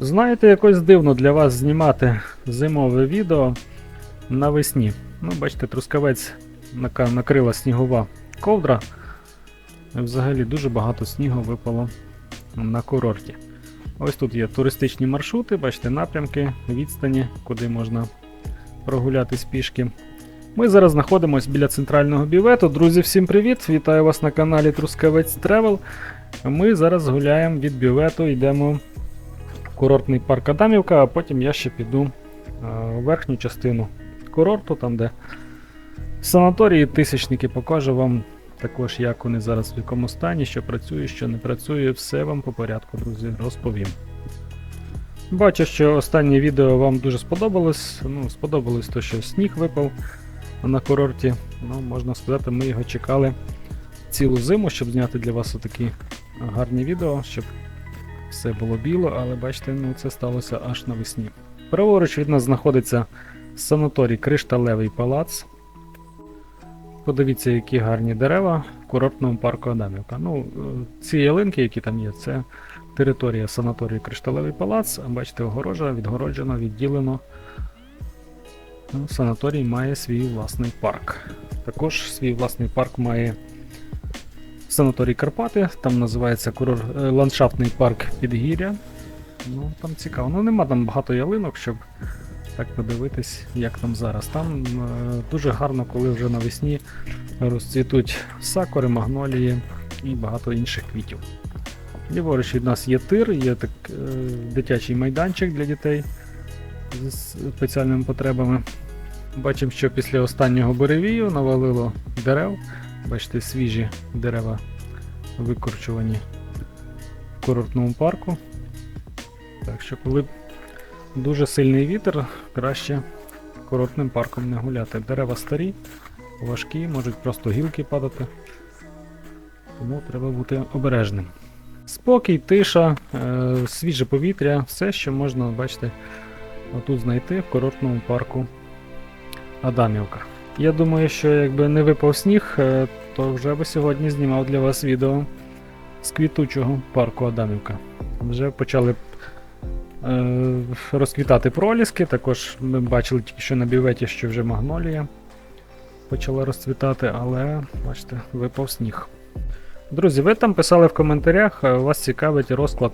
Знаєте, якось дивно для вас знімати зимове відео навесні. Ну, бачите, трускавець накрила снігова ковдра. Взагалі дуже багато снігу випало на курорті. Ось тут є туристичні маршрути, бачите, напрямки, відстані, куди можна прогулятись пішки. Ми зараз знаходимося біля центрального бівету. Друзі, всім привіт! Вітаю вас на каналі Трускавець Тревел. Ми зараз гуляємо від бівету, йдемо курортний парк Адамівка, а потім я ще піду е, у верхню частину курорту, там де санаторії, тисячники, покажу вам також, як вони зараз в якому стані, що працює, що не працює, все вам по порядку, друзі, розповім. Бачу, що останнє відео вам дуже сподобалось. Ну, сподобалось то, що сніг випав на курорті. Ну, можна сказати, ми його чекали цілу зиму, щоб зняти для вас отакі гарні відео, щоб все було біло, але бачите, ну це сталося аж навесні. Праворуч від нас знаходиться санаторій Кришталевий палац. Подивіться, які гарні дерева в курортному парку Адамівка. Ну, е, ці ялинки, які там є, це територія санаторію Кришталевий палац. Бачите, огорожа відгороджено, відділено. Ну, санаторій має свій власний парк. Також свій власний парк має санаторій Карпати, там називається курор... е, ландшафтний парк Підгір'я. Ну, там цікаво. Ну, нема там багато ялинок, щоб так подивитись, як там зараз. Там е, дуже гарно, коли вже навесні розцвітуть сакури, магнолії і багато інших квітів. Ліворуч від нас є тир, є так, е, дитячий майданчик для дітей з спеціальними потребами. Бачимо, що після останнього буревію навалило дерев. Бачите, свіжі дерева викорчувані в курортному парку. Так що, коли дуже сильний вітер, краще курортним парком не гуляти. Дерева старі, важкі, можуть просто гілки падати. Тому треба бути обережним. Спокій, тиша, е, свіже повітря, все, що можна, бачите, отут знайти в курортному парку Адамівка. Я думаю, що якби не випав сніг, е, то вже би сьогодні знімав для вас відео з квітучого парку Адамівка. Вже почали е, розквітати проліски. Також ми бачили тільки що на біветі, що вже магнолія почала розцвітати, але бачите, випав сніг. Друзі, ви там писали в коментарях, е, вас цікавить розклад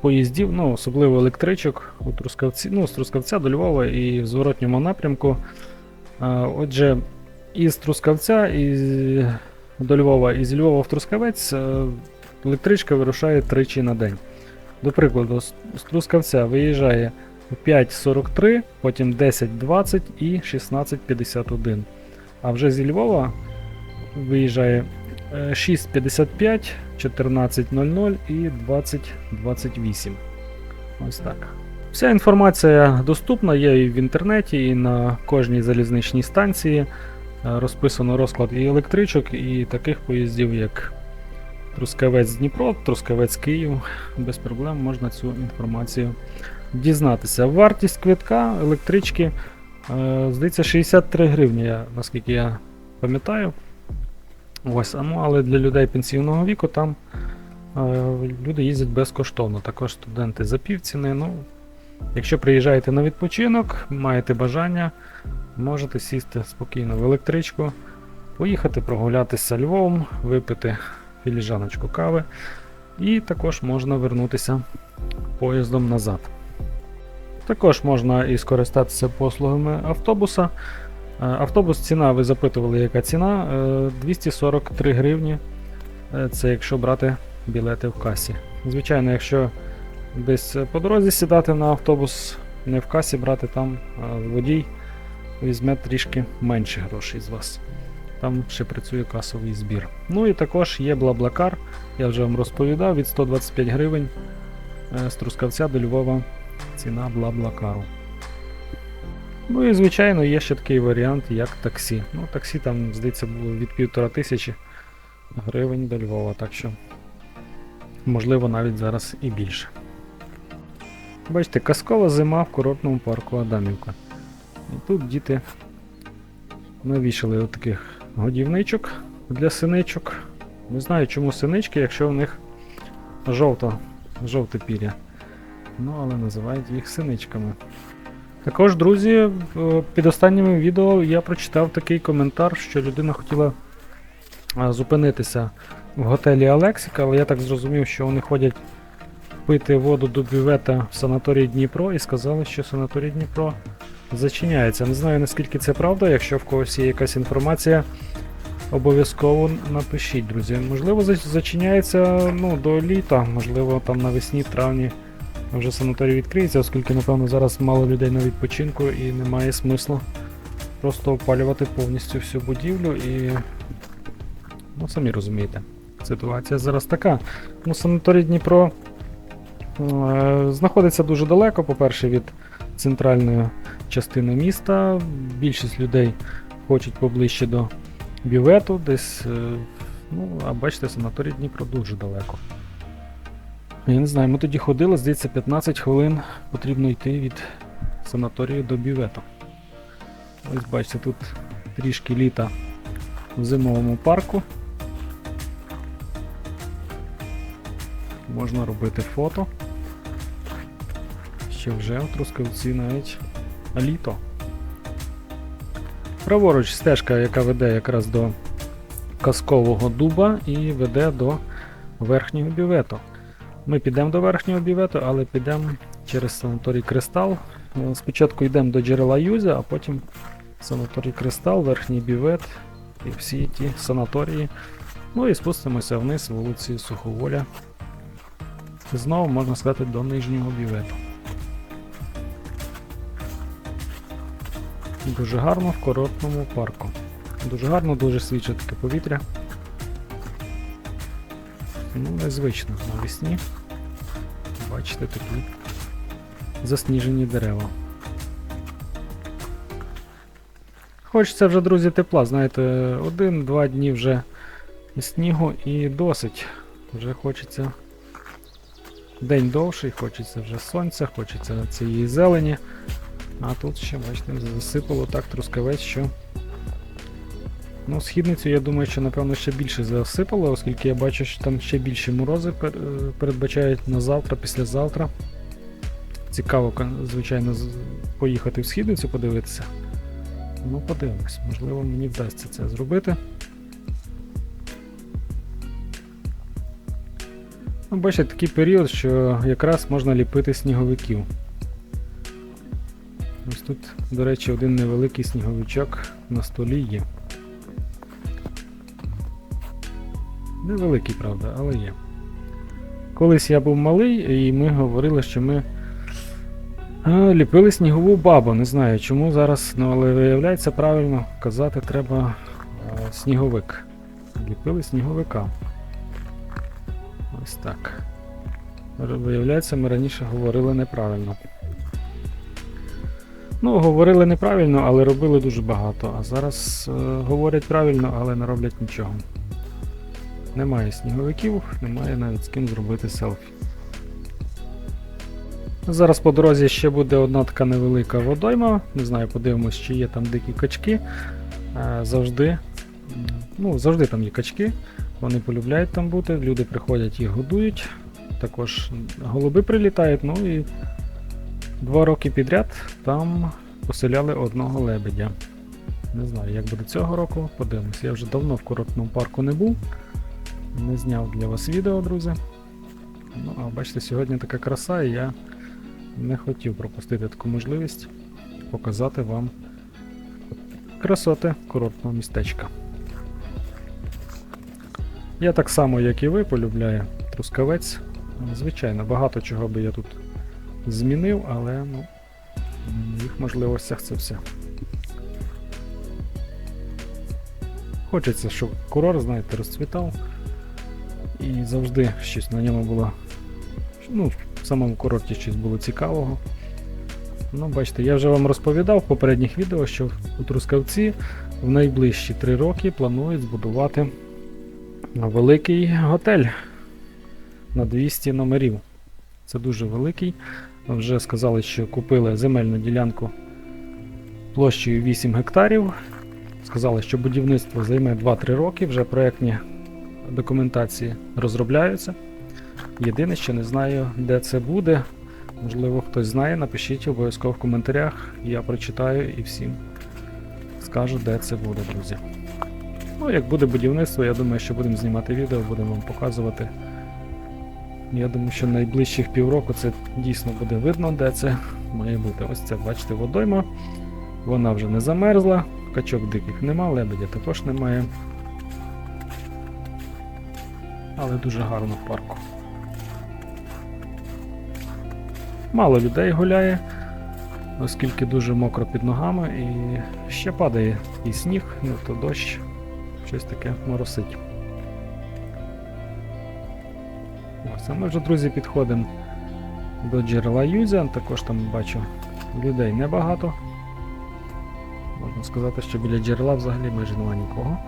поїздів, ну, особливо електричок у Трускавці, ну, з Трускавця до Львова і в зворотньому напрямку. Отже, із Трускавця і до Львова і з Львова в Трускавець е, електричка вирушає тричі на день. До прикладу, з Трускавця виїжджає в 5.43, потім 10.20 і 16.51. А вже зі Львова виїжджає е, 6.55, 14.00 і 20.28. Ось так. Вся інформація доступна, є і в інтернеті, і на кожній залізничній станції. Е, Розписано розклад і електричок, і таких поїздів, як Трускавець Дніпро, Трускавець Київ. Без проблем можна цю інформацію дізнатися. Вартість квитка електрички, е, здається, 63 гривні, наскільки я пам'ятаю. Ось, ну, але для людей пенсійного віку там е, люди їздять безкоштовно. Також студенти за півціни. Ну, якщо приїжджаєте на відпочинок, маєте бажання, можете сісти спокійно в електричку, поїхати прогулятися Львовом, випити філіжаночку кави, і також можна вернутися поїздом назад. Також можна і скористатися послугами автобуса. Е, Автобус ціна, ви запитували, яка ціна? Е, 243 гривні. Е, Це якщо брати білети в касі. Звичайно, якщо десь по дорозі сідати на автобус, не в касі брати, там водій візьме трішки менше грошей з вас. Там ще працює касовий збір. Ну і також є Блаблакар, я вже вам розповідав, від 125 гривень е, з Трускавця до Львова ціна Блаблакару. Ну і звичайно є ще такий варіант, як таксі. Ну, таксі там, здається, було від півтора тисячі гривень до Львова, так що можливо навіть зараз і більше. Бачите, казкова зима в курортному парку Адамівка. І тут діти навішали отаких годівничок для синичок. Не знаю, чому синички, якщо в них жовто, жовте пір'я. ну але називають їх синичками. Також, друзі, під останнім відео я прочитав такий коментар, що людина хотіла зупинитися в готелі Алексіка, але я так зрозумів, що вони ходять пити воду до бювета в санаторії Дніпро і сказали, що санаторій Дніпро зачиняється. Не знаю наскільки це правда, якщо в когось є якась інформація, обов'язково напишіть, друзі. Можливо, зачиняється ну, до літа, можливо, там навесні, травні вже санаторій відкриється, оскільки, напевно, зараз мало людей на відпочинку і немає смислу просто опалювати повністю всю будівлю і. Ну, самі розумієте, ситуація зараз така. Ну, санаторій Дніпро знаходиться дуже далеко, по-перше, від центральної частини міста. Більшість людей хочуть поближче до бювету, десь. е, Ну, а бачите, санаторій Дніпро дуже далеко. Я не знаю, ми тоді ходили, здається, 15 хвилин потрібно йти від санаторію до бювету. Ось бачите, тут трішки літа в зимовому парку. Можна робити фото. Ще вже в Трускавці навіть літо. Праворуч стежка, яка веде якраз до казкового дуба і веде до верхнього бювету. Ми підемо до верхнього бювету, але підемо через санаторій Кристал. Е, Спочатку йдемо до джерела Юзя, а потім санаторій Кристал, верхній бювет і всі ті санаторії. Ну і спустимося вниз вулиці Суховоля. Знову можна сказати до нижнього бювету. Дуже гарно в курортному парку. Дуже гарно, дуже свіже таке повітря. Ну, незвично навесні. Бачите такі засніжені дерева. Хочеться вже, друзі, тепла, знаєте, один-два дні вже снігу і досить. Вже хочеться день довший, хочеться вже сонця, хочеться цієї зелені. А тут ще, бачите, засипало так трускавець, що. Ну, східницю, я думаю, що напевно ще більше засипало, оскільки я бачу, що там ще більші морози передбачають на завтра, післязавтра. Цікаво, звичайно, поїхати в східницю подивитися. Ну, подивимось, можливо, мені вдасться це зробити. Ну, бачите, такий період, що якраз можна ліпити сніговиків. Ось тут, до речі, один невеликий сніговичок на столі є. Невеликий, правда, але є. Колись я був малий, і ми говорили, що ми ліпили снігову бабу. Не знаю чому зараз, ну але виявляється правильно казати треба сніговик. Ліпили сніговика. Ось так. Виявляється, ми раніше говорили неправильно. Ну, говорили неправильно, але робили дуже багато. А зараз е, говорять правильно, але не роблять нічого. Немає сніговиків, немає навіть з ким зробити селфі. Зараз по дорозі ще буде одна така невелика водойма. Не знаю, подивимось, чи є там дикі качки. Е, Завжди, ну, завжди там є качки. Вони полюбляють там бути, люди приходять їх годують. Також голуби прилітають, ну і два роки підряд там поселяли одного лебедя. Не знаю, як буде цього року, подивимось. Я вже давно в курортному парку не був. Не зняв для вас відео, друзі. Ну, а бачите, сьогодні така краса, і я не хотів пропустити таку можливість показати вам красоти курортного містечка. Я так само, як і ви, полюбляю трускавець. Звичайно, багато чого би я тут змінив, але ну, в їх можливостях це все. Хочеться, щоб курорт, знаєте, розцвітав. І завжди щось на ньому було. Ну, в самому курорті щось було цікавого. Ну, бачите, я вже вам розповідав в попередніх відео, що у Трускавці в найближчі три роки планують збудувати великий готель на 200 номерів. Це дуже великий. Вже сказали, що купили земельну ділянку площею 8 гектарів. Сказали, що будівництво займе 2-3 роки, вже проєктні документації розробляються. Єдине, що не знаю, де це буде. Можливо, хтось знає, напишіть обов'язково в коментарях. Я прочитаю і всім скажу, де це буде, друзі. Ну, як буде будівництво, я думаю, що будемо знімати відео, будемо вам показувати. Я думаю, що найближчих півроку це дійсно буде видно, де це має бути. Ось це, бачите, водойма. Вона вже не замерзла, качок диких нема, лебедя також немає. Але дуже гарно в парку. Мало людей гуляє, оскільки дуже мокро під ногами і ще падає і сніг, ну то дощ, щось таке моросить. Ось, а ми вже, друзі, підходимо до джерела Юзя, також там бачу людей небагато. Можна сказати, що біля джерела взагалі майже немає нікого.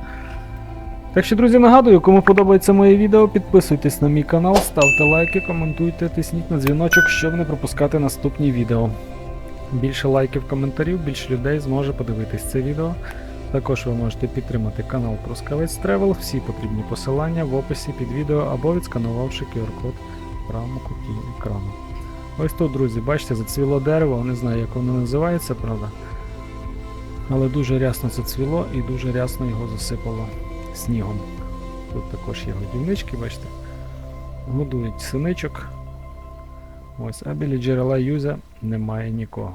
Так що, друзі, нагадую, кому подобається моє відео, підписуйтесь на мій канал, ставте лайки, коментуйте, тисніть на дзвіночок, щоб не пропускати наступні відео. Більше лайків, коментарів, більше людей зможе подивитись це відео. Також ви можете підтримати канал Проскавець Travel, всі потрібні посилання в описі під відео або відсканувавши QR-код в правому куті екрану. Ось тут, друзі, бачите, зацвіло дерево, не знаю, як воно називається, правда. Але дуже рясно це цвіло і дуже рясно його засипало снігом. Тут також є годівнички, бачите. Годують синичок. Ось, а біля джерела Юзя немає нікого.